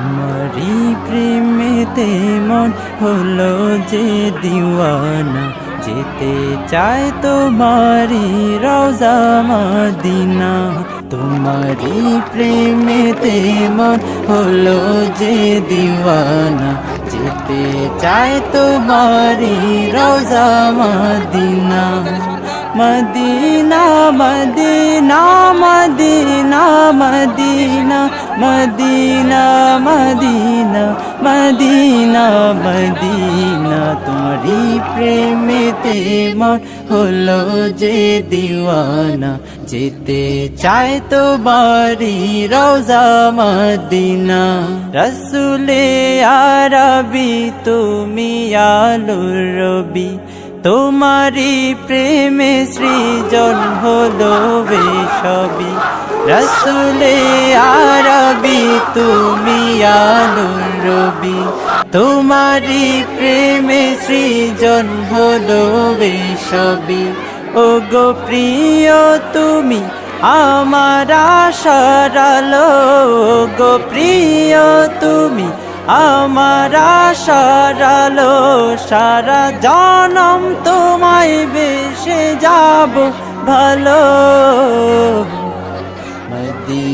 তোমারি প্রেমেতে মন হলো যে দিওয়ানা। যেতে চায় তোমারি রওজা মদিনা। তোমারি প্রেমেতে মন হলো যে দিওয়ানা। যেতে চায় তোমারি রওজা মদিনা। মদিনা মদিনা মদিনা মদিনা। মদিনা মদিনা মদিনা মদিনা তোমারি প্রেমেতে মন হলো যে দিওয়ানা। যেতে চায় তো বাড়ি রোজা মদিনা। রসুলে আরবি, তুমি আলুর রবি। তোমারি প্রেমে সৃজন হলো বেশবি রসুলে আরবি তুমি রবি তোমারি প্রেমে সৃজন হলো বেসবি ও গো প্রিয়, তুমি আমার আশারালো গো প্রিয়, তুমি আমার সারালো সারা জনম তোমায় বেশে যাব ভালো।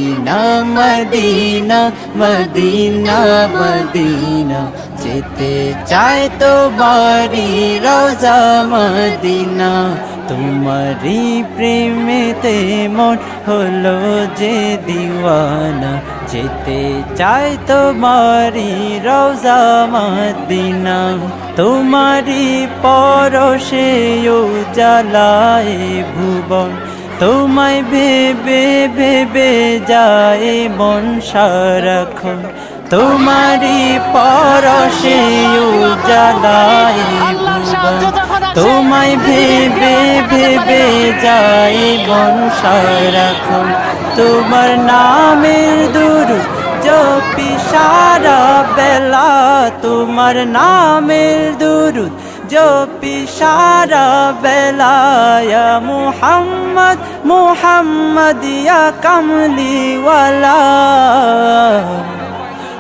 মদিনা মদিনা মদিনা মদিনা। যেতে চাই তো বাড়ি রোজা মদিনা। তোমারি প্রেমেতে মন হলো যে দিওয়ানা। যেতে চায় তোমারি রোজা মদিনা। তোমারি পরশে জ্বালায় ভুবন। তোমায় ভেবে ভেবে যায় মন সারাক্ষণ। তোমারি পরশে তোমায় ভেবে ভেবে যায় মন সারাক্ষণ। তোমার নামের দূর জপি সারা বেলা। তোমার নামের দুরুদ জপি সারা বেলায়া মোহাম্মদ মুহাম্মদ ইয়া কামলিওয়ালা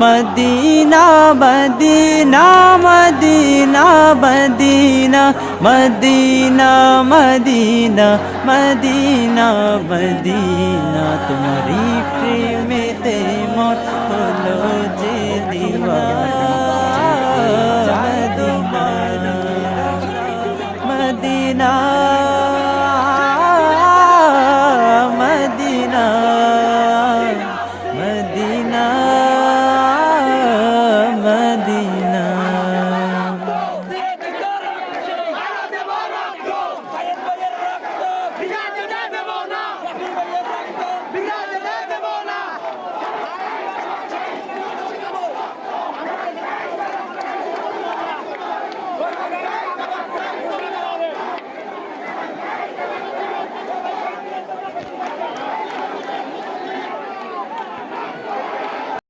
মদিনা মদিনা মদিনা মদিনা মদিনা মদিনা মদিনা মদিনা। তোমারি প্রেমেতে মত হলো যে দিওয়ানা।